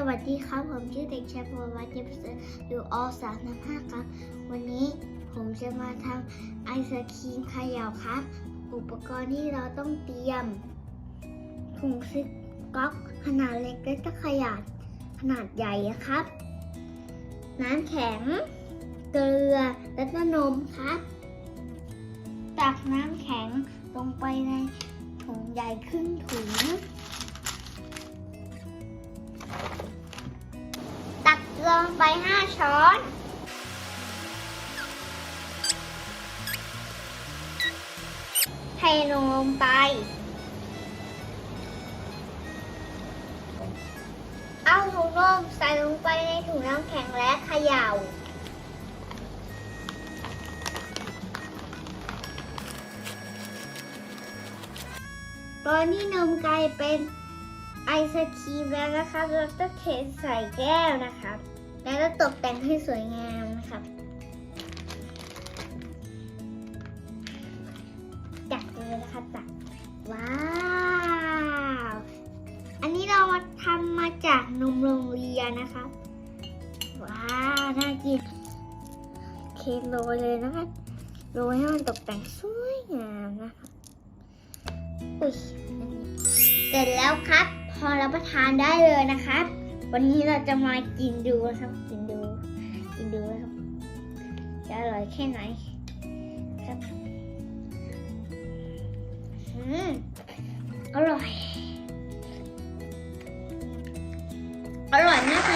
สวัสดีครับ ผมชื่อเด็กชายปวัตเจมส์อยู่อสามน้ำห้าครับ วันนี้ผมจะมาทำไอศครีมเขย่าครับ อุปกรณ์ที่เราต้องเตรียมถุงซิปก๊อกขนาดเล็กและก็ขนาดขนาดใหญ่ครับ น้ำแข็ง เกลือและก็นมครับ ตักน้ำแข็งลงไปในถุงใหญ่ครึ่งถุง ลืองไป 5 ช้อน เทนมลงไป เอาถุงนมใส่ลงไปในถุงน้ำแข็งและเขย่าตอนนี้นมกลายเป็นไอศครีมแล้วนะครับเราจะเทใส่แก้วนะครับ แล้วก็ตกแต่งให้สวยงามนะครับ จัดเลยนะครับจัดว้าว อันนี้เรามาทำมาจากนมโรงเรียนนะครับว้าว น่ากิน เคกโรยเลยนะครับโรยให้มันตกแต่งสวยงามนะครับอุ๊ยเสร็จแล้วครับ พอรับประทานได้เลยนะครับ วันนี้เราจะมากินดูครับ กินดู กินดูครับ จะอร่อยแค่ไหนครับอืมอร่อย อร่อยนะคะ